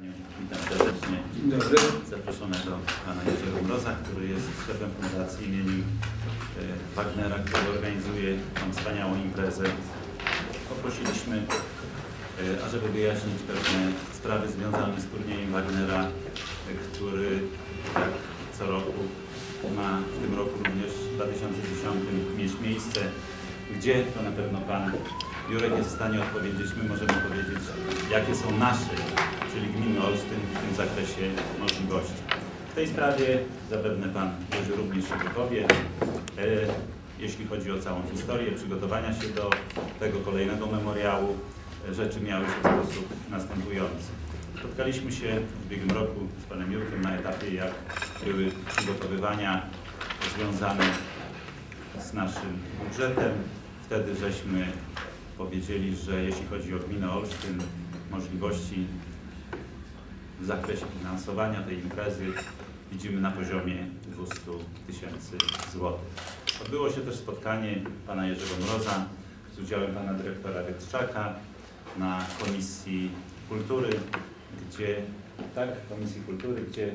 Witam serdecznie. Dzień dobry. Zaproszonego pana Jerzego Mroza, który jest szefem fundacji imieniu e, Wagnera, który organizuje tą wspaniałą imprezę. Poprosiliśmy, e, ażeby wyjaśnić pewne sprawy związane z turniejem Wagnera, e, który jak co roku ma w tym roku również w 2010 mieć miejsce. Gdzie to na pewno pan Jurek jest w stanie odpowiedzieć. My możemy powiedzieć, jakie są nasze, czyli gminy Olsztyn w tym zakresie możliwości. W tej sprawie zapewne pan Jerzy również się wypowie. E, jeśli chodzi o całą historię przygotowania się do tego kolejnego memoriału, e, rzeczy miały się w sposób następujący. Spotkaliśmy się w ubiegłym roku z panem Jurkiem na etapie, jak były przygotowywania związane z naszym budżetem. Wtedy żeśmy powiedzieli, że jeśli chodzi o gminę Olsztyn, możliwości w zakresie finansowania tej imprezy widzimy na poziomie 200 tysięcy złotych. Odbyło się też spotkanie pana Jerzego Mroza z udziałem pana dyrektora Wietrzaka na Komisji Kultury, gdzie, tak, Komisji Kultury, gdzie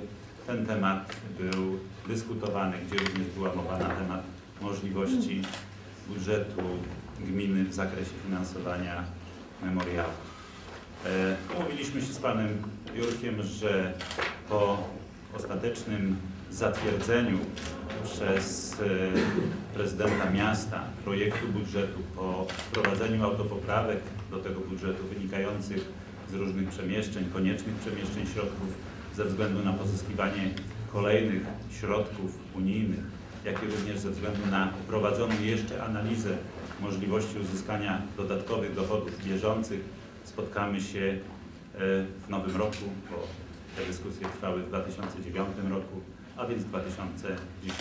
ten temat był dyskutowany, gdzie również była mowa na temat możliwości budżetu gminy w zakresie finansowania memoriału. E, Umówiliśmy się z panem Jurkiem, że po ostatecznym zatwierdzeniu przez e, prezydenta miasta projektu budżetu, po wprowadzeniu autopoprawek do tego budżetu wynikających z różnych przemieszczeń, koniecznych przemieszczeń środków ze względu na pozyskiwanie kolejnych środków unijnych, jak i również ze względu na prowadzoną jeszcze analizę możliwości uzyskania dodatkowych dochodów bieżących spotkamy się e, w nowym roku, bo te dyskusje trwały w 2009 roku, a więc w 2010.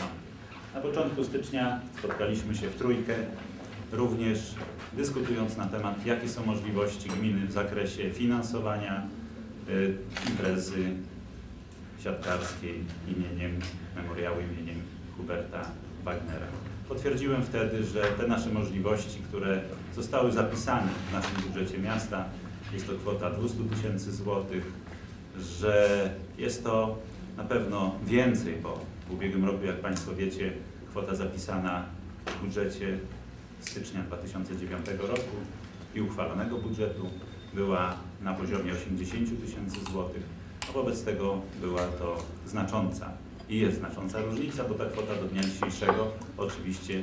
Na początku stycznia spotkaliśmy się w trójkę, również dyskutując na temat, jakie są możliwości gminy w zakresie finansowania e, imprezy siatkarskiej imieniem, memoriału imieniem Huberta Wagnera. Potwierdziłem wtedy, że te nasze możliwości, które zostały zapisane w naszym budżecie miasta, jest to kwota 200 tysięcy złotych, że jest to na pewno więcej, bo w ubiegłym roku, jak Państwo wiecie, kwota zapisana w budżecie stycznia 2009 roku i uchwalonego budżetu była na poziomie 80 tysięcy złotych, a wobec tego była to znacząca i jest znacząca różnica, bo ta kwota do dnia dzisiejszego oczywiście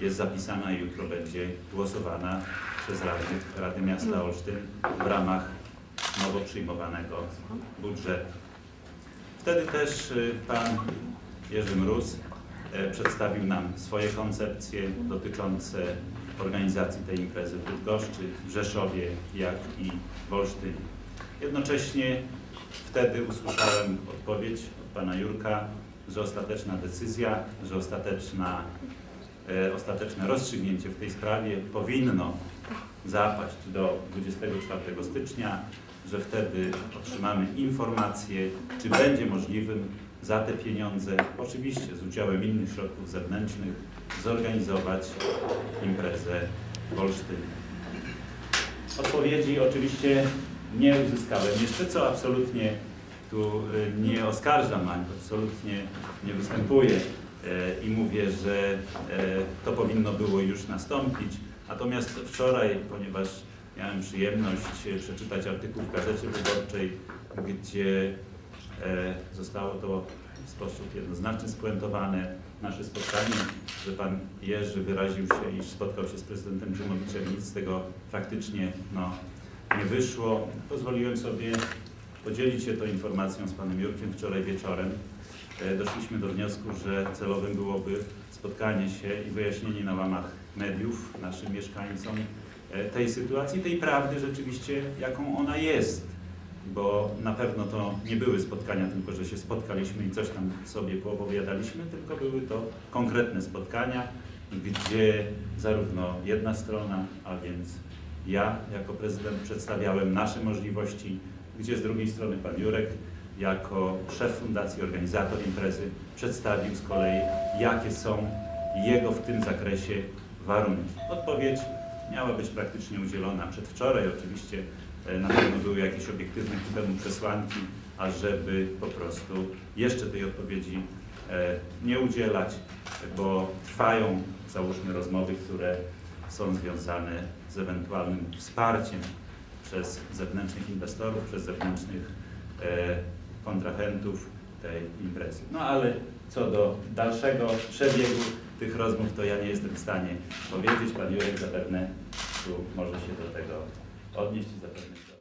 jest zapisana i jutro będzie głosowana przez radnych Rady Miasta Olsztyn w ramach nowo przyjmowanego budżetu. Wtedy też y, pan Jerzy Mróz e, przedstawił nam swoje koncepcje dotyczące organizacji tej imprezy w Bydgoszczy, w Rzeszowie, jak i w Olsztynie. Jednocześnie wtedy usłyszałem odpowiedź od pana Jurka, że ostateczna decyzja, że ostateczna, e, ostateczne rozstrzygnięcie w tej sprawie powinno zapaść do 24 stycznia, że wtedy otrzymamy informację, czy będzie możliwym za te pieniądze, oczywiście z udziałem innych środków zewnętrznych, zorganizować imprezę w Olsztynie. Odpowiedzi oczywiście nie uzyskałem. Jeszcze co absolutnie tu y, nie oskarżam, ani absolutnie nie występuję e, i mówię, że e, to powinno było już nastąpić. Natomiast wczoraj, ponieważ miałem przyjemność e, przeczytać artykuł w Gazecie Wyborczej, gdzie zostało to w sposób jednoznaczny spuentowane nasze spotkanie, że pan Jerzy wyraził się, iż spotkał się z prezydentem Grzymowiczem, nic z tego faktycznie no, nie wyszło. Pozwoliłem sobie podzielić się tą informacją z panem Jurkiem wczoraj wieczorem. E, doszliśmy do wniosku, że celowym byłoby spotkanie się i wyjaśnienie na łamach mediów naszym mieszkańcom e, tej sytuacji, tej prawdy rzeczywiście, jaką ona jest. Bo na pewno to nie były spotkania tylko, że się spotkaliśmy i coś tam sobie poopowiadaliśmy, tylko były to konkretne spotkania, gdzie zarówno jedna strona, a więc ja jako prezydent przedstawiałem nasze możliwości, gdzie z drugiej strony pan Jurek jako szef fundacji, organizator imprezy przedstawił z kolei, jakie są jego w tym zakresie warunki. Odpowiedź miała być praktycznie udzielona przedwczoraj. Oczywiście e, na pewno były jakieś obiektywne ku temu przesłanki, ażeby po prostu jeszcze tej odpowiedzi e, nie udzielać, bo trwają, załóżmy, rozmowy, które są związane z ewentualnym wsparciem przez zewnętrznych inwestorów, przez zewnętrznych e, kontrahentów tej imprezy. No ale co do dalszego przebiegu tych rozmów, to ja nie jestem w stanie powiedzieć. Pan Jurek zapewne tu może się do tego odnieść i zapewne.